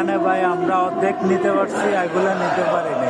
এখানে ভাই আমরা অর্ধেক নিতে পারছি এগুলো নিতে পারিনি।